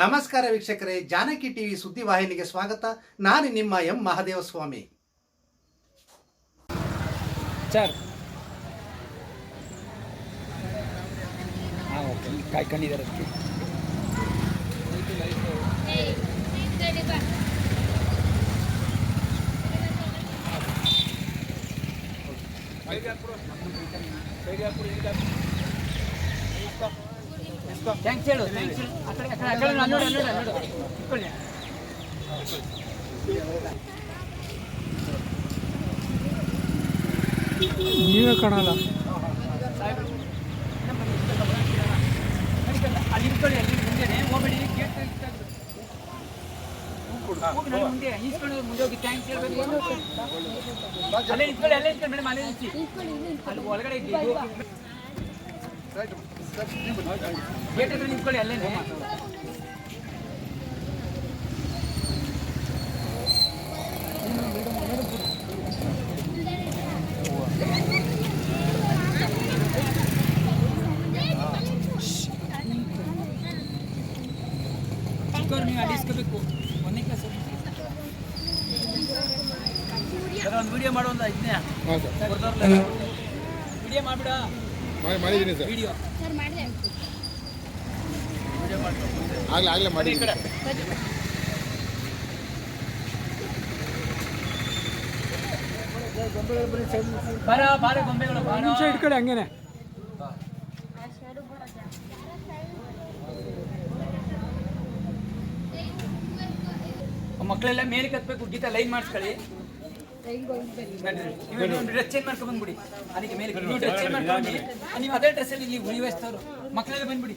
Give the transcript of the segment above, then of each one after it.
ನಮಸ್ಕಾರ ವೀಕ್ಷಕರೇ ಜಾನಕಿ ಟಿವಿ ಸುದ್ದಿವಾಹಿನಿಗೆ ಸ್ವಾಗತ. ನಾನು ನಿಮ್ಮ ಎಂ ಮಹಾದೇವ ಸ್ವಾಮಿ ಸರ್ ಕಾಯ್ಕೊಂಡಿದ್ದಾರೆ ಅದಕ್ಕೆ. ಥ್ಯಾಂಕ್ಸ್ ಹೇಳು ಥ್ಯಾಂಕ್ಸ್ ಹೇಳು. ಆ ಕಡೆ ಆ ಕಡೆ ಆ ಕಡೆ ನೋಡಿ ನೋಡಿ ನೋಡಿ ಇಟ್ಕೊಳ್ಳಿ. ನೀವೇ ಕಾಣಲ್ಲ. ಅಲ್ಲಿ ನಿಂತ್ಕೊಳ್ಳಿ ಅಲ್ಲಿ ಹೋಗ್ಬೇಡಿ ಗೇಟ್ ಮುಂದೆ. ಈಸ್ಕೊಂಡು ಮುಂದೆ ಹೋಗಿ ಥ್ಯಾಂಕ್ಸ್ ಹೇಳ್ಬೇಕು. ಅಲ್ಲೇ ಇಟ್ಕೊಳ್ಳಿ ಅಲ್ಲೇ ನಿಂತ್ಕೊಳ್ಳಿ ಮೇಡಮ್ ಅಲ್ಲೇ ಅಲ್ಲಿ ಒಳಗಡೆ ಹತ್ರ ನಿಂತ್ಕೊಳ್ಳಿ ಅಲ್ಲೇನೆ. ಚಿಕ್ಕವ್ರು ನೀವು ಒಂದನೇ ಕ್ಲಾಸ್ ಒಂದು ವಿಡಿಯೋ ಮಾಡೋ ಒಂದು ವಿಡಿಯೋ ಮಾಡ್ಬಿಡ. ವಿಡಿಯೋ ಸರ್ ಮಾಡಿದೆ ಆಗಲೇ ಆಗಲೇ ಮಾಡಿ ಬಾರ ಬಾರ ಗೊಂಬೆಗಳು ಬಾರ. ನಿಮಿಷ ಇಟ್ಕೊಳ್ಳಿ ಹಂಗೇನೆ. ಮಕ್ಕಳೆಲ್ಲ ಮೇಲೆ ಕತ್ಬೇಕು ಗೀತ ಲೈನ್ ಮಾಡಿಸ್ಕೊಳ್ಳಿ. ಡ್ರೆಸ್ ಚೇಂಜ್ ಮಾಡ್ಕೊಂಡು ಬಂದ್ಬಿಡಿ. ಅದಕ್ಕೆ ಮೇಲೆ ನೀವು ಡ್ರೆಸ್ ಚೇಂಜ್ ಮಾಡ್ಕೊಂಡು ನೀವು ಅದೇ ಡ್ರೆಸ್ಸಲ್ಲಿ ನೀವು ಉಳಿ ವಯಸ್ಸವರು ಮಕ್ಕಳೆಲ್ಲ ಬಂದ್ಬಿಡಿ.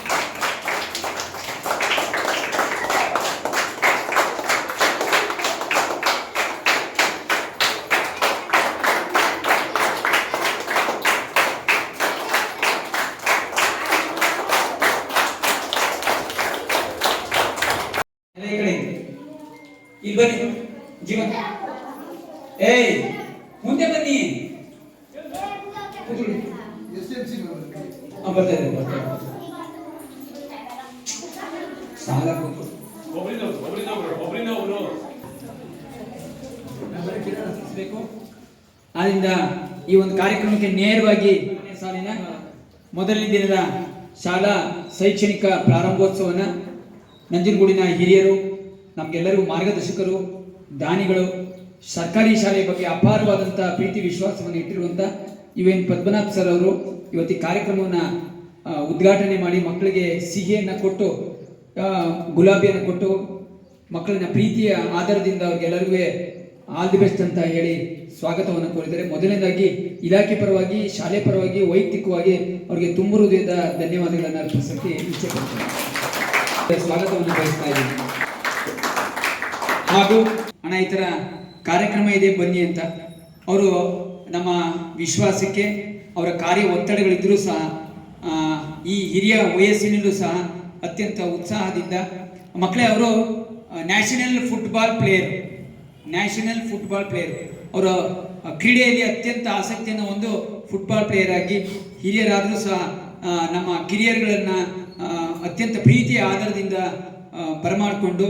ಸಾಲ. ಆದ್ರಿಂದ ಈ ಒಂದು ಕಾರ್ಯಕ್ರಮಕ್ಕೆ ನೇರವಾಗಿ ಮೊದಲನೇ ಸಾಲಿನ ಮೊದಲನೇ ದಿನದ ಶಾಲಾ ಶೈಕ್ಷಣಿಕ ಪ್ರಾರಂಭೋತ್ಸವನ ನಂಜನಗೂಡಿನ ಹಿರಿಯರು ನಮಗೆಲ್ಲರಿಗೂ ಮಾರ್ಗದರ್ಶಕರು ದಾನಿಗಳು ಸರ್ಕಾರಿ ಶಾಲೆಯ ಬಗ್ಗೆ ಅಪಾರವಾದಂಥ ಪ್ರೀತಿ ವಿಶ್ವಾಸವನ್ನು ಇಟ್ಟಿರುವಂಥ ಇವೇನ್ ಪದ್ಮನಾಭ್ ಸರ್ ಅವರು ಇವತ್ತಿ ಕಾರ್ಯಕ್ರಮವನ್ನು ಉದ್ಘಾಟನೆ ಮಾಡಿ ಮಕ್ಕಳಿಗೆ ಸಿಹಿಯನ್ನು ಕೊಟ್ಟು ಗುಲಾಬಿಯನ್ನು ಕೊಟ್ಟು ಮಕ್ಕಳನ್ನ ಪ್ರೀತಿಯ ಆಧಾರದಿಂದ ಅವ್ರಿಗೆಲ್ಲರಿಗೂ ಆಲ್ ದಿ ಬೆಸ್ಟ್ ಅಂತ ಹೇಳಿ ಸ್ವಾಗತವನ್ನು ಕೋರಿದ್ದಾರೆ. ಮೊದಲನೇದಾಗಿ ಇಲಾಖೆ ಪರವಾಗಿ, ಶಾಲೆ ಪರವಾಗಿ, ವೈಯಕ್ತಿಕವಾಗಿ ಅವರಿಗೆ ತುಂಬ ಹೃದಯದ ಧನ್ಯವಾದಗಳನ್ನು ಅರ್ಪಿಸೋಕ್ಕೆ ಇಚ್ಛೆ ಪಡ್ತೇನೆ. ಸ್ವಾಗತವನ್ನು ಬಯಸ್ತಾ ಇದ್ದೀನಿ. ಹಾಗೂ, ಅಣ್ಣ, ಈ ಥರ ಕಾರ್ಯಕ್ರಮ ಇದೆ ಬನ್ನಿ ಅಂತ. ಅವರು ನಮ್ಮ ವಿಶ್ವಾಸಕ್ಕೆ, ಅವರ ಕಾರ್ಯ ಒತ್ತಡಗಳಿದ್ದರೂ ಸಹ ಈ ಹಿರಿಯ ವಯಸ್ಸಿನಲ್ಲೂ ಸಹ ಅತ್ಯಂತ ಉತ್ಸಾಹದಿಂದ, ಮಕ್ಕಳೇ ಅವರು national football player national football player ಅವರ ಕ್ರೀಡೆಯಲ್ಲಿ ಅತ್ಯಂತ ಆಸಕ್ತಿಯನ್ನು ಒಂದು ಫುಟ್ಬಾಲ್ ಪ್ಲೇಯರ್ ಆಗಿ ಹಿರಿಯರಾದರೂ ಸಹ ನಮ್ಮ ಕಿರಿಯರುಗಳನ್ನು ಅತ್ಯಂತ ಪ್ರೀತಿಯ ಆಧಾರದಿಂದ ಬರಮಾಡಿಕೊಂಡು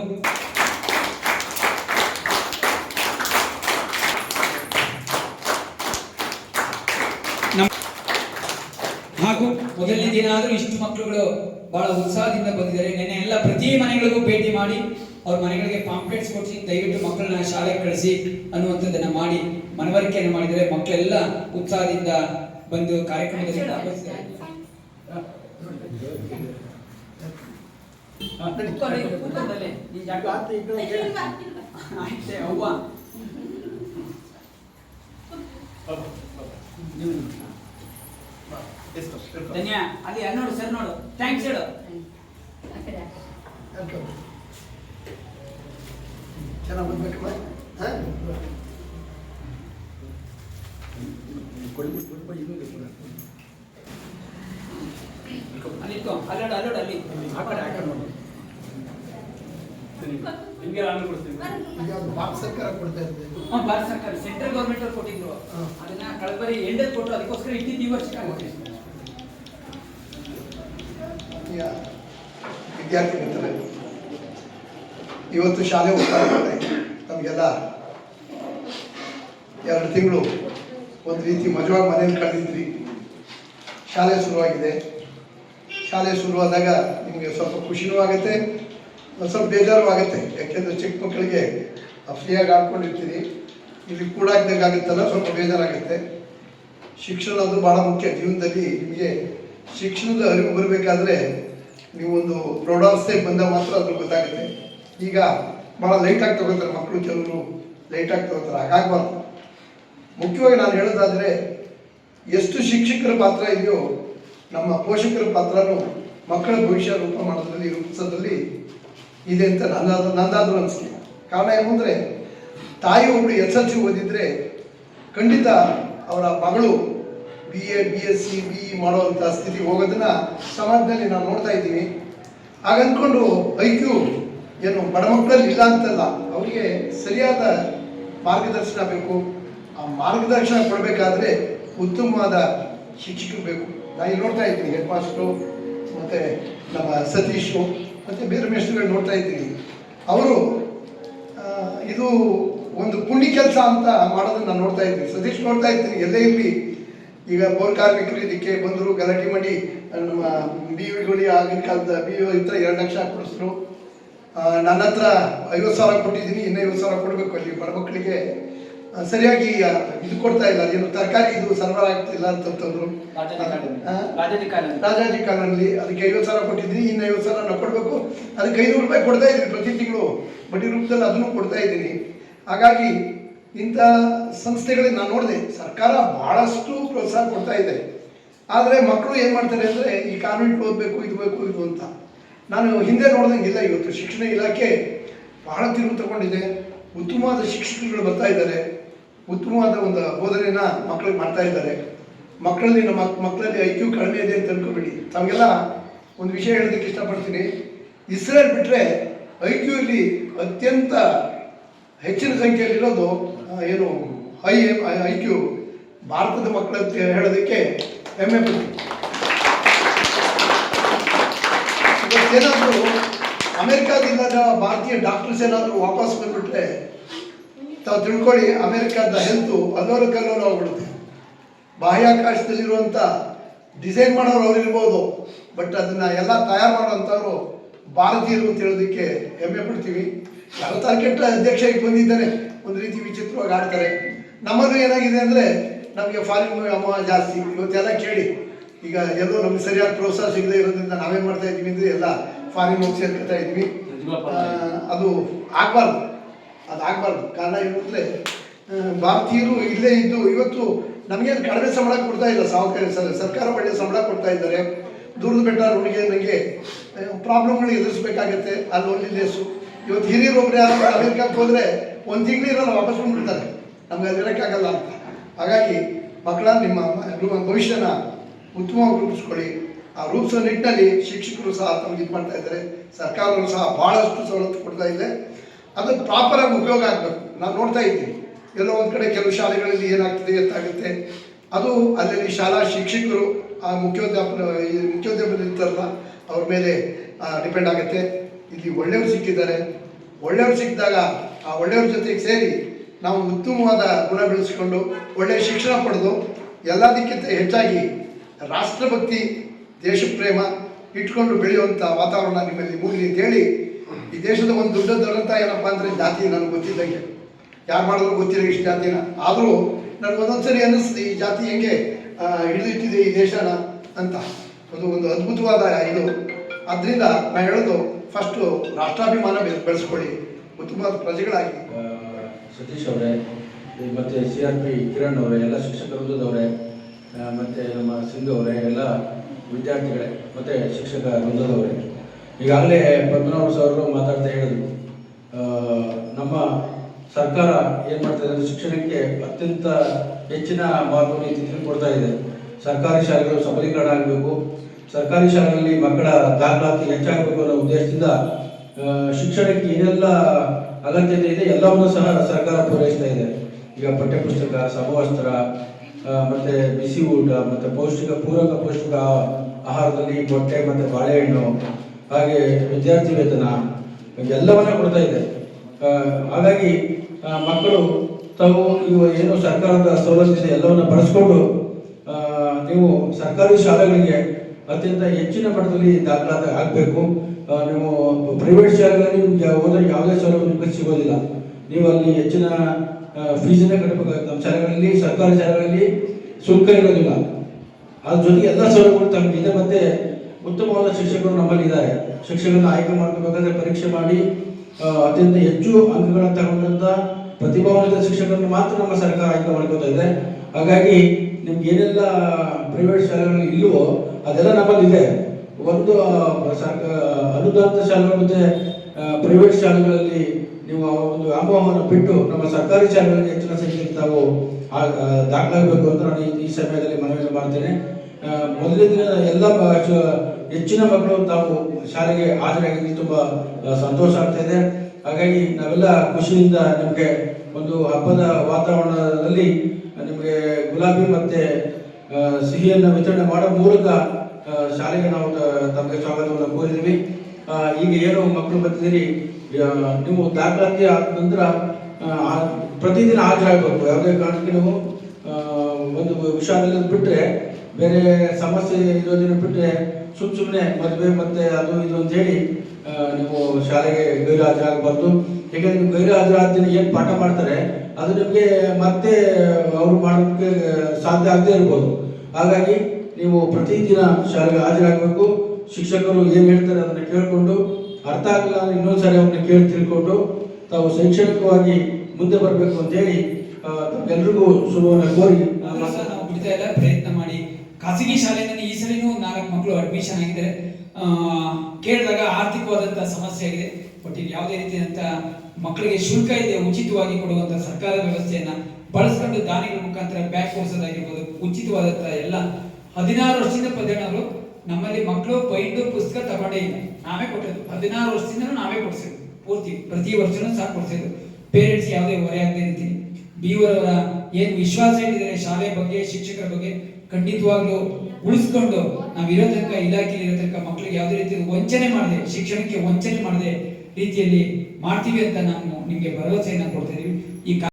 ಹಾಗೂ ಮೊದಲನೇ ದಿನ ಆದರೂ ಇಷ್ಟು ಮಕ್ಕಳುಗಳು ಬಹಳ ಉತ್ಸಾಹದಿಂದ ಬಂದಿದ್ದಾರೆ. ನಿನ್ನೆ ಎಲ್ಲ ಪ್ರತಿ ಮನೆಗಳಿಗೂ ಭೇಟಿ ಮಾಡಿ ಅವ್ರ ಮನೆಗಳಿಗೆ ಪಾಂಪ್ಲೆಟ್ಸ್ ಕೊಡಿಸಿ ದಯವಿಟ್ಟು ಮಕ್ಕಳನ್ನ ಶಾಲೆಗೆ ಕಳಿಸಿ ಅನ್ನುವಂಥದ್ದನ್ನು ಮಾಡಿ ಮನವರಿಕೆಯನ್ನು ಮಾಡಿದರೆ ಮಕ್ಕಳೆಲ್ಲ ಉತ್ಸಾಹದಿಂದ ಬಂದು ಕಾರ್ಯಕ್ರಮದಲ್ಲಿ ಭಾಗವಹಿಸಿದ್ದಾರೆ. ಆ, తీసుకో ధన్య అది అన్నోడు సార్ నోడు థ్యాంక్స్ ఏడు చాలా మంది పెట్టుకోవాలి అల్లాడు అల్లాడు అల్లి అక్కడ అక్కడ ನಿಮಗೆ ಕೊಡ್ತೀನಿ ಈಗ ಸರ್ಕಾರ ಕೊಡ್ತಾ ಸರ್ಕಾರ ಸೆಂಟ್ರಲ್ ಗವರ್ನಮೆಂಟ್ ಅವರು ಕೊಟ್ಟಿದ್ರು ಅದನ್ನ ಕಳಬರಿ ಎಂಡರ್ ಕೊಟ್ಟು ಅದಕ್ಕೋಸ್ಕರ ಇಟ್ಟಿದ್ದೀವಿ ವರ್ಷ ಆಗುತ್ತೆ ವಿದ್ಯಾರ್ಥಿ ಮಿತ್ರರೇ ಇವತ್ತು ಶಾಲೆ ಉತ್ತರ ನಮಗೆಲ್ಲ ಎರಡು ತಿಂಗಳು ಒಂದು ರೀತಿ ಮಜವಾಗಿ ಮನೇಲಿ ಕಳೆದಿದ್ವಿ. ಶಾಲೆ ಶುರುವಾಗಿದೆ. ಶಾಲೆ ಶುರುವಾದಾಗ ನಿಮಗೆ ಸ್ವಲ್ಪ ಖುಷಿನೂ ಆಗುತ್ತೆ ಸ್ವಲ್ಪ ಬೇಜಾರು ಆಗುತ್ತೆ. ಯಾಕೆಂದರೆ ಚಿಕ್ಕ ಮಕ್ಕಳಿಗೆ ಫ್ರೀಯಾಗಿ ಆಡ್ಕೊಂಡಿರ್ತೀರಿ. ಇಲ್ಲಿ ಕೂಡಾಕ್ದಂಗಾಗುತ್ತಲ್ಲ ಸ್ವಲ್ಪ ಬೇಜಾರಾಗುತ್ತೆ. ಶಿಕ್ಷಣ ಅದು ಭಾಳ ಮುಖ್ಯ. ಜೀವನದಲ್ಲಿ ನಿಮಗೆ ಶಿಕ್ಷಣದ ಅರಿವು ಬರಬೇಕಾದ್ರೆ ನೀವು ಒಂದು ಪ್ರೌಢಾವಸ್ಥೆಗೆ ಬಂದ ಮಾತ್ರ ಅದ್ರ ಗೊತ್ತಾಗುತ್ತೆ. ಈಗ ಭಾಳ ಲೈಟಾಗಿ ತಗೋತಾರೆ ಮಕ್ಕಳು ಕೆಲವರು. ಲೈಟಾಗಿ ತಗೋತಾರೆ. ಹಾಗಾಗಬಾರ್ದು. ಮುಖ್ಯವಾಗಿ ನಾನು ಹೇಳೋದಾದರೆ, ಎಷ್ಟು ಶಿಕ್ಷಕರ ಪಾತ್ರ ಇದೆಯೋ, ನಮ್ಮ ಪೋಷಕರ ಪಾತ್ರನೂ ಮಕ್ಕಳ ಭವಿಷ್ಯ ರೂಪ ಮಾಡೋದ್ರಲ್ಲಿ ರೂಪಿಸೋದ್ರಲ್ಲಿ ಇದೆ ಅಂತ ನಂದಾದ, ನಂದಾದ್ರೂ ಅನಿಸಿಕೆ ಕಾರಣ ಅಂದರೆ, ತಾಯಿ ಒಬ್ಬರು ಎಸ್ ಎಲ್ ಸಿ ಓದಿದ್ರೆ ಖಂಡಿತ ಅವರ ಮಗಳು B A B S C B E ಮಾಡುವಂಥ ಸ್ಥಿತಿಗೆ ಹೋಗೋದನ್ನ ಸಮಾಜದಲ್ಲಿ ನಾವು ನೋಡ್ತಾ ಇದ್ದೀವಿ. ಹಾಗಂದ್ಕೊಂಡು ಐ ಕ್ಯೂ ಏನು ಬಡ ಮಕ್ಕಳಲ್ಲಿ ಇಲ್ಲ ಅಂತಲ್ಲ, ಅವರಿಗೆ ಸರಿಯಾದ ಮಾರ್ಗದರ್ಶನ ಬೇಕು. ಆ ಮಾರ್ಗದರ್ಶನ ಕೊಡಬೇಕಾದ್ರೆ ಉತ್ತಮವಾದ ಶಿಕ್ಷಕರು ಬೇಕು. ನಾನು ಇಲ್ಲಿ ನೋಡ್ತಾ ಇದ್ದೀನಿ ಹೆಡ್ ಮಾಸ್ಟ್ರು ಮತ್ತು ನಮ್ಮ ಸತೀಶು, ಮತ್ತು ಬೇರೆ ಮೇಸ್ಟ್ರುಗಳು ನೋಡ್ತಾ ಇದ್ದೀನಿ. ಅವರು ಇದು ಒಂದು ಪುಣ್ಯ ಕೆಲಸ ಅಂತ ಮಾಡೋದನ್ನ ನಾನು ನೋಡ್ತಾ ಇದ್ದೀನಿ. ಸತೀಶ್ ನೋಡ್ತಾ ಇದ್ದೀನಿ, ಎಲ್ಲೇ ಇರಲಿ. ಈಗ ಪೌರ ಕಾರ್ಮಿಕರು ಇದಕ್ಕೆ ಬಂದರು ಗಲಾಟೆ ಮಾಡಿ ನಮ್ಮ ಬಿ ಯುಗಳು ಆಗಿನ ಕಾಲದ ಬಿ ಯು ಹತ್ರ ಎರಡು ಲಕ್ಷ ಕೊಡಿಸಿದ್ರು ನನ್ನ ಹತ್ರ ಐವತ್ತು ಸಾವಿರ ಕೊಟ್ಟಿದ್ದೀನಿ ಇನ್ನೂ ಐವತ್ತು ಸಾವಿರ ಕೊಡಬೇಕು ಅಲ್ಲಿ ಬಡ ಮಕ್ಕಳಿಗೆ ಸರಿಯಾಗಿ ಇದು ಕೊಡ್ತಾ ಇಲ್ಲ ಏನು ತರಕಾರಿ ಇದು ಸರಬರಾಗ್ತಿಲ್ಲ ಅಂತಂದ್ರು. ಆ? ರಾಜಾಜಿ ಕಾಲದಲ್ಲಿ ಅದಕ್ಕೆ ಐವತ್ತು ಸಾವಿರ ಕೊಟ್ಟಿದ್ದೀನಿ ಇನ್ನು ಐವತ್ತು ಸಾವಿರ ನಾವು ಕೊಡಬೇಕು. ಅದಕ್ಕೆ ಐನೂರು ರೂಪಾಯಿ ಕೊಡ್ತಾ ಇದ್ದೀನಿ ಪ್ರತಿ ತಿಂಗಳು. ಬಡ್ಡಿ ರೂಪದಲ್ಲಿ ಅದನ್ನು ಕೊಡ್ತಾ ಇದ್ದೀನಿ. ಹಾಗಾಗಿ ಇಂಥ ಸಂಸ್ಥೆಗಳಿಗೆ ನಾನು ನೋಡಿದೆ, ಸರ್ಕಾರ ಬಹಳಷ್ಟು ಪ್ರೋತ್ಸಾಹ ಕೊಡ್ತಾ ಇದೆ. ಆದರೆ ಮಕ್ಕಳು ಏನು ಮಾಡ್ತಾರೆ ಅಂದರೆ, ಈ ಕಾನ್ವೆಂಟ್ ಓದಬೇಕು, ಇದು ಬೇಕು, ಇದು ಅಂತ. ನಾನು ಹಿಂದೆ ನೋಡ್ದಂಗಿಲ್ಲ ಇವತ್ತು. ಶಿಕ್ಷಣ ಇಲಾಖೆ ಬಹಳ ತಿರುವು ತಗೊಂಡಿದೆ. ಉತ್ತಮವಾದ ಶಿಕ್ಷಕರುಗಳು ಬರ್ತಾ ಇದ್ದಾರೆ. ಉತ್ತಮವಾದ ಒಂದು ಬೋಧನೆನ ಮಕ್ಕಳಿಗೆ ಮಾಡ್ತಾ ಇದ್ದಾರೆ. ಮಕ್ಕಳಲ್ಲಿ ನಮ್ಮ ಮಕ್ಕಳಲ್ಲಿ ಐ ಕ್ಯೂ ಕಡಿಮೆ ಇದೆ ಅಂತ ಅನ್ಕೋಬೇಡಿ. ತಮಗೆಲ್ಲ ಒಂದು ವಿಷಯ ಹೇಳೋದಕ್ಕೆ ಇಷ್ಟಪಡ್ತೀನಿ. ಇಸ್ರೇಲ್ ಬಿಟ್ಟರೆ ಐ ಕ್ಯೂ ಇಲ್ಲಿ ಅತ್ಯಂತ ಹೆಚ್ಚಿನ ಸಂಖ್ಯೆಯಲ್ಲಿರೋದು ಏನು ಐ ಐ ಕ್ಯೂ ಭಾರತದ ಮಕ್ಕಳು ಅಂತ ಹೇಳೋದಕ್ಕೆ ಹೆಮ್ಮೆ ಪಡ್ತೀವಿ ಏನಾದರೂ ಅಮೆರಿಕಾದಿಂದ ಭಾರತೀಯ ಡಾಕ್ಟರ್ಸ್ ಏನಾದರೂ ವಾಪಸ್ ಬಂದ್ಬಿಟ್ರೆ ತಾವು ತಿಳ್ಕೊಳ್ಳಿ, ಅಮೆರಿಕಾದ ಹೆಲ್ತು ಅಲ್ಲೋರು ಕಲ್ಲೋರು ಆಗ್ಬಿಡುತ್ತೆ ಬಾಹ್ಯಾಕಾಶದಲ್ಲಿರುವಂಥ ಡಿಸೈನ್ ಮಾಡೋರು ಅವ್ರು ಇರ್ಬೋದು ಬಟ್ ಅದನ್ನು ಎಲ್ಲ ತಯಾರು ಮಾಡೋವಂಥವ್ರು ಭಾರತೀಯರು ಅಂತ ಹೇಳೋದಕ್ಕೆ ಹೆಮ್ಮೆ ಪಡ್ತೀವಿ ಯಾರೋ ಕೆಟ್ಟ ಅಧ್ಯಕ್ಷ ಬಂದಿದ್ದಾರೆ. ಒಂದು ರೀತಿ ವಿಚಿತ್ರವಾಗಿ ಆಡ್ತಾರೆ. ನಮ್ಮದು ಏನಾಗಿದೆ ಅಂದರೆ, ನಮಗೆ ಫಾರಿನ್ ಅಮ್ಮ ಜಾಸ್ತಿ. ಇವತ್ತೆಲ್ಲ ಕೇಳಿ. ಈಗ ಎಲ್ಲೋ ನಮ್ಗೆ ಸರಿಯಾದ ಪ್ರೋತ್ಸಾಹ ಸಿಗದೆ ಇರೋದ್ರಿಂದ ನಾವೇ ಮಾಡ್ತಾ ಇದ್ದೀವಿ ಅಂದರೆ ಎಲ್ಲ ಫಾರಿನ್ ಹೋಗಿ ಸೇರ್ಕೊತಾ ಇದ್ವಿ ಅದು ಆಗಬಾರ್ದು. ಅದು ಆಗಬಾರ್ದು. ಕಾರಣ ಏನು ಅಂದರೆ ಭಾರತೀಯರು ಇಲ್ಲೇ ಇದ್ದು ಇವತ್ತು ನಮಗೇನು ಕಡಿಮೆ ಸಂಬಳ ಕೊಡ್ತಾ ಇಲ್ಲ ಸಾವುಕಾರಿ ಸರ್- ಸರ್ಕಾರ ಒಳ್ಳೆ ಸಂಬಳ ಕೊಡ್ತಾ ಇದ್ದಾರೆ. ದೂರದ ಬೆಟ್ಟ ರೋಡ್ಗೆ ನನಗೆ ಪ್ರಾಬ್ಲಮ್ಗಳು ಎದುರಿಸ್ಬೇಕಾಗತ್ತೆ. ಅಲ್ಲಿ ಲೋನ್ಲಿನೆಸ್ಸು ಇವತ್ತು ಹಿರಿಯರು ಒಬ್ಬರು ಯಾರು ಅಮೆರಿಕಕ್ಕೆ ಹೋದರೆ ಒಂದು ತಿಂಗಳು ಇರೋಲ್ಲ ವಾಪಸ್ ಬಂದ್ಬಿಡ್ತಾರೆ. ನಮ್ಗೆ ಅಲ್ಲಿ ಇರೋಕ್ಕಾಗಲ್ಲ ಅಂತ. ಹಾಗಾಗಿ ಮಕ್ಕಳ ನಿಮ್ಮ ಭವಿಷ್ಯನ ಉತ್ತಮವಾಗಿ ರೂಪಿಸ್ಕೊಳ್ಳಿ. ಆ ರೂಪಿಸೋ ನಿಟ್ಟಿನಲ್ಲಿ ಶಿಕ್ಷಕರು ಸಹ ತಮಗೆ ಇದು ಮಾಡ್ತಾ ಇದ್ದಾರೆ. ಸರ್ಕಾರವು ಸಹ ಭಾಳಷ್ಟು ಸವಲತ್ತು ಕೊಡ್ತಾ ಇದೆ. ಅದು ಪ್ರಾಪರಾಗಿ ಉಪಯೋಗ ಆಗಬೇಕು. ನಾನು ನೋಡ್ತಾ ಇದ್ದೀನಿ. ಎಲ್ಲೋ ಒಂದು ಕಡೆ ಕೆಲವು ಶಾಲೆಗಳಲ್ಲಿ ಏನಾಗ್ತದೆ, ಎತ್ತಾಗುತ್ತೆ. ಅದು ಅಲ್ಲಿ ಶಾಲಾ ಶಿಕ್ಷಕರು, ಆ ಮುಖ್ಯೋದ್ಯಾಪನ ಮುಖ್ಯೋದ್ಯಾಪನ ಇರ್ತಾರಲ್ಲ ಅವ್ರ ಮೇಲೆ ಡಿಪೆಂಡ್ ಆಗುತ್ತೆ. ಇಲ್ಲಿ ಒಳ್ಳೆಯವರು ಸಿಕ್ಕಿದ್ದಾರೆ. ಒಳ್ಳೆಯವರು ಸಿಕ್ಕಿದಾಗ ಆ ಒಳ್ಳೆಯವ್ರ ಜೊತೆಗೆ ಸೇರಿ ನಾವು ಉತ್ತಮವಾದ ಗುಣ ಬೆಳೆಸ್ಕೊಂಡು ಒಳ್ಳೆಯ ಶಿಕ್ಷಣ ಪಡೆದು ಎಲ್ಲದಕ್ಕಿಂತ ಹೆಚ್ಚಾಗಿ ರಾಷ್ಟ್ರಭಕ್ತಿ, ದೇಶಪ್ರೇಮ ಇಟ್ಕೊಂಡು ಬೆಳೆಯುವಂಥ ವಾತಾವರಣ ನಿಮ್ಮಲ್ಲಿ ಮೂಡಲಿ ಅಂತೇಳಿ ಈ ದೇಶದ ಒಂದು ದೊಡ್ಡ ದುರಂತ ಏನಪ್ಪ ಅಂದರೆ ಜಾತಿ ನನಗೆ ಗೊತ್ತಿದ್ದಂಗೆ. ಯಾರು ಮಾಡಿದ್ರು ಗೊತ್ತಿಲ್ಲ ಇಷ್ಟು ಜಾತಿನ. ಆದರೂ ನನಗೆ ಒಂದೊಂದ್ಸರಿ ಅನ್ನಿಸ್ತು ಈ ಜಾತಿ ಹೆಂಗೆ ಹಿಡಿದಿಟ್ಟಿದೆ ಈ ದೇಶನ ಅಂತ. ಅದು ಒಂದು ಅದ್ಭುತವಾದ ಇದು. ಅದರಿಂದ ನಾನು ಹೇಳೋದು ಫಸ್ಟು ರಾಷ್ಟ್ರಾಭಿಮಾನ ಬೆಳೆ- ಬೆಳೆಸ್ಕೊಳ್ಳಿ. ಉತ್ತಮವಾದ ಪ್ರಜೆಗಳಾಗಿ. ಸತೀಶ್ ಅವರೇ ಮತ್ತು ಸಿ ಆರ್ ಪಿ ಕಿರಣ್ ಅವರೇ, ಎಲ್ಲ ಶಿಕ್ಷಕ ವೃಂದದವರೇ ಮತ್ತೆ ನಮ್ಮ ಸಿಂಧು ಅವರೇ, ಎಲ್ಲ ವಿದ್ಯಾರ್ಥಿಗಳೇ, ಮತ್ತು ಶಿಕ್ಷಕ ವೃಂದದವರೇ. ಈಗಾಗಲೇ ಪದ್ಮನಾಭ ಸರ್ ಮಾತಾಡ್ತಾ ಹೇಳಿದ್ರು. ನಮ್ಮ ಸರ್ಕಾರ ಏನು ಮಾಡ್ತಾ ಇದೆ ಶಿಕ್ಷಣಕ್ಕೆ ಅತ್ಯಂತ ಹೆಚ್ಚಿನ ಮಹತ್ವ ನೀತಿ ಕೊಡ್ತಾ ಇದೆ. ಸರ್ಕಾರಿ ಶಾಲೆಗಳು ಸಬಲೀಕರಣ ಆಗಬೇಕು. ಸರ್ಕಾರಿ ಶಾಲೆಗಳಲ್ಲಿ ಮಕ್ಕಳ ದಾಖಲಾತಿ ಹೆಚ್ಚಾಗಬೇಕು ಅನ್ನೋ ಉದ್ದೇಶದಿಂದ ಶಿಕ್ಷಣಕ್ಕೆ ಏನೆಲ್ಲ ಅಗತ್ಯತೆ ಇದೆ, ಎಲ್ಲವನ್ನು ಸಹ ಸರ್ಕಾರ ಪೂರೈಸ್ತಾ ಇದೆ. ಈಗ ಪಠ್ಯಪುಸ್ತಕ, ಸಮವಸ್ತ್ರ ಮತ್ತೆ ಬಿಸಿ ಊಟ, ಮತ್ತೆ ಪೌಷ್ಟಿಕ, ಪೂರಕ ಪೌಷ್ಟಿಕ ಆಹಾರದಲ್ಲಿ ಮೊಟ್ಟೆ ಮತ್ತೆ ಬಾಳೆಹಣ್ಣು, ಹಾಗೆ ವಿದ್ಯಾರ್ಥಿ ವೇತನ, ಎಲ್ಲವನ್ನ ಕೊಡ್ತಾ ಇದೆ. ಹಾಗಾಗಿ ಮಕ್ಕಳು ತಾವು ನೀವು ಏನು ಸರ್ಕಾರದ ಸೌಲಭ್ಯ ಎಲ್ಲವನ್ನ ಬಳಸ್ಕೊಂಡು ನೀವು ಸರ್ಕಾರಿ ಶಾಲೆಗಳಿಗೆ ಅತ್ಯಂತ ಹೆಚ್ಚಿನ ಮಟ್ಟದಲ್ಲಿ ದಾಖಲಾತಿ ಆಗಬೇಕು. ನೀವು ಪ್ರೈವೇಟ್ ಶಾಲೆಗಳಲ್ಲಿ ನಿಮ್ಗೆ ಹೋದ್ರೆ ಯಾವುದೇ ಸೌಲಭ್ಯ ನಿಮಗೆ ಸಿಗೋದಿಲ್ಲ. ನೀವು ಅಲ್ಲಿ ಹೆಚ್ಚಿನ ಫೀಸನ್ನೇ ಕಟ್ಟಬೇಕಾಗುತ್ತೆ ನಮ್ಮ ಶಾಲೆಗಳಲ್ಲಿ, ಸರ್ಕಾರಿ ಶಾಲೆಗಳಲ್ಲಿ ಶುಲ್ಕ ಇರೋದಿಲ್ಲ. ಅದ್ರ ಜೊತೆಗೆ ಎಲ್ಲ ಸೌಲಭ್ಯಗಳು ತಮಗಿದೆ ಮತ್ತೆ ಉತ್ತಮವಾದ ಶಿಕ್ಷಕರು ನಮ್ಮಲ್ಲಿ ಇದ್ದಾರೆ. ಶಿಕ್ಷಕರನ್ನ ಆಯ್ಕೆ ಮಾಡ್ಕೋಬೇಕಾದ್ರೆ ಪರೀಕ್ಷೆ ಮಾಡಿ ಅತ್ಯಂತ ಹೆಚ್ಚು ಅಂಕಗಳನ್ನು ತಗೊಂಡಂತ ಪ್ರತಿಭಾವಂತ ಶಿಕ್ಷಕರನ್ನು ಮಾತ್ರ ನಮ್ಮ ಸರ್ಕಾರ ಆಯ್ಕೆ ಮಾಡ್ಕೋತಾ ಇದೆ. ಹಾಗಾಗಿ ನಿಮ್ಗೆ ಏನೆಲ್ಲ ಪ್ರೈವೇಟ್ ಶಾಲೆಗಳು ಇಲ್ಲವೋ ಅದೆಲ್ಲ ನಮ್ಮಲ್ಲಿ ಇದೆ. ಒಂದು ಅನುದಾನಿತ ಶಾಲೆಗಳು ಮತ್ತೆ ಪ್ರೈವೇಟ್ ಶಾಲೆಗಳಲ್ಲಿ ನೀವು ಆ ಒಂದು ವ್ಯಾಮೋಹವನ್ನು ಬಿಟ್ಟು ನಮ್ಮ ಸರ್ಕಾರಿ ಶಾಲೆಗಳಿಗೆ ಹೆಚ್ಚಿನ ಸಂಖ್ಯೆಯಲ್ಲಿ ತಾವು ದಾಖಲಾಗಬೇಕು ಅಂತ ನಾನು ಈ- ಸಮಯದಲ್ಲಿ ಮನವಿ ಮಾಡ್ತೇನೆ. ಮೊದಲಿನ ದಿನ ಎಲ್ಲ ಹೆಚ್ಚಿನ ಮಕ್ಕಳು ತಾವು ಶಾಲೆಗೆ ಹಾಜರಾಗಿದ್ದು ತುಂಬ ಸಂತೋಷ ಆಗ್ತಾ ಇದೆ. ಹಾಗಾಗಿ ನಾವೆಲ್ಲ ಖುಷಿಯಿಂದ ನಿಮಗೆ ಒಂದು ಹಬ್ಬದ ವಾತಾವರಣದಲ್ಲಿ ನಿಮಗೆ ಗುಲಾಬಿ ಮತ್ತೆ ಸಿಹಿಯನ್ನು ವಿತರಣೆ ಮಾಡೋ ಮೂಲಕ ಶಾಲೆಗೆ ನಾವು ತಮಗೆ ಸ್ವಾಗತವನ್ನು ಕೋರಿದ್ದೀವಿ. ಈಗ ಏನು ಮಕ್ಕಳು ಬರ್ತಿದ್ದೀರಿ ನೀವು ದಾಖಲಾತಿ ಆದ ನಂತರ ಪ್ರತಿದಿನ ಹಾಜರಾಗಬೇಕು. ಯಾವುದೇ ಕಾರಣಕ್ಕೆ ನೀವು ಒಂದು ವಿಷಯದಲ್ಲಿ ಬಿಟ್ಟರೆ ಬೇರೆ ಸಮಸ್ಯೆ ಇರೋದನ್ನು ಬಿಟ್ಟರೆ ಸುಮ್ ಸುಮ್ಮನೆ ಮದುವೆ ಮತ್ತೆ ಅದು ಇದು ಅಂತ ಹೇಳಿ ನೀವು ಶಾಲೆಗೆ ಗೈರು ಹಾಜರಾಗಬಾರ್ದು ಯಾಕಂದ್ರೆ ನೀವು ಗೈರು ಹಾಜರಾದ ಏನು ಪಾಠ ಮಾಡ್ತಾರೆ, ಅದು ನಿಮಗೆ ಮತ್ತೆ ಅವ್ರು ಮಾಡೋದಕ್ಕೆ ಸಾಧ್ಯ ಆಗದೇ ಇರ್ಬೋದು. ಹಾಗಾಗಿ ನೀವು ಪ್ರತಿದಿನ ಶಾಲೆಗೆ ಹಾಜರಾಗಬೇಕು. ಶಿಕ್ಷಕರು ಏನು ಹೇಳ್ತಾರೆ ಅದನ್ನು ಕೇಳಿಕೊಂಡು, ಅರ್ಥ ಆಗಲ್ಲ ಅಂದ್ರೆ ಇನ್ನೊಂದು ಸಾರಿ ಅವ್ರನ್ನ ಕೇಳಿ ತಿಳ್ಕೊಂಡು, ತಾವು ಶೈಕ್ಷಣಿಕವಾಗಿ ಮುಂದೆ ಬರಬೇಕು ಅಂತ ಹೇಳಿ ಎಲ್ರಿಗೂ ಶುಭವನ್ನು ಕೋರಿ ಪ್ರಯತ್ನ ಮಾಡಿ. ಖಾಸಗಿ ಶಾಲೆಯಲ್ಲಿ ಈ ಸಲಿನೂ ನಾಲ್ಕು ಮಕ್ಕಳು ಅಡ್ಮಿಷನ್ ಆಗಿದ್ದಾರೆ. ಕೇಳಿದಾಗ ಆರ್ಥಿಕವಾದಂತಹ ಸಮಸ್ಯೆ ಆಗಿದೆ. ಬಟ್ ಇಲ್ಲಿ ಯಾವುದೇ ರೀತಿಯಾದಂಥ ಮಕ್ಕಳಿಗೆ ಶುಲ್ಕ ಇದೆ ಉಚಿತವಾಗಿ ಕೊಡುವಂಥ ಸರ್ಕಾರದ ವ್ಯವಸ್ಥೆಯನ್ನ ಬಳಸ್ಕೊಂಡು ದಾನಿಗಳ ಮುಖಾಂತರ ಬ್ಯಾಗ್ ಕೊಡಿಸೋದಾಗಿರ್ಬೋದು ಉಚಿತವಾದಂತಹ ಎಲ್ಲ ಹದಿನಾರು ವರ್ಷದಿಂದ ಪದ್ಯಗಳು ನಮ್ಮಲ್ಲಿ ಮಕ್ಕಳು ಬೈಂಡು ಪುಸ್ತಕ ತಗೊಂಡೇ ಇಲ್ಲ. ನಾವೇ ಕೊಟ್ಟಿದ್ದು ಹದಿನಾರು ವರ್ಷದಿಂದ ನಾವೇ ಕೊಡ್ಸಿದ್ವಿ ಪೂರ್ತಿ ಪ್ರತಿ ವರ್ಷನೂ ಸಹ ಕೊಡಿಸಿದ್ರು ಪೇರೆಂಟ್ಸ್ ಯಾವುದೇ ಹೊರೆ ಆಗದೆ ರೀತಿ ಬೀವರವರ ಏನು ವಿಶ್ವಾಸ ಇಟ್ಟಿದ್ದಾರೆ ಶಾಲೆ ಬಗ್ಗೆ, ಶಿಕ್ಷಕರ ಬಗ್ಗೆ ಖಂಡಿತವಾಗ್ಲೂ ಉಳಿಸ್ಕೊಂಡು ನಾವು ತನಕ ಇಲಾಖೆಯಲ್ಲಿ ಇರೋ ತನಕ ಮಕ್ಕಳಿಗೆ ಯಾವುದೇ ರೀತಿ ವಂಚನೆ ಮಾಡದೆ, ಶಿಕ್ಷಣಕ್ಕೆ ವಂಚನೆ ಮಾಡದೆ ರೀತಿಯಲ್ಲಿ ಮಾಡ್ತೀವಿ ಅಂತ ನಾವು ನಿಮಗೆ ಭರವಸೆಯನ್ನ ಕೊಡ್ತಾ ಈ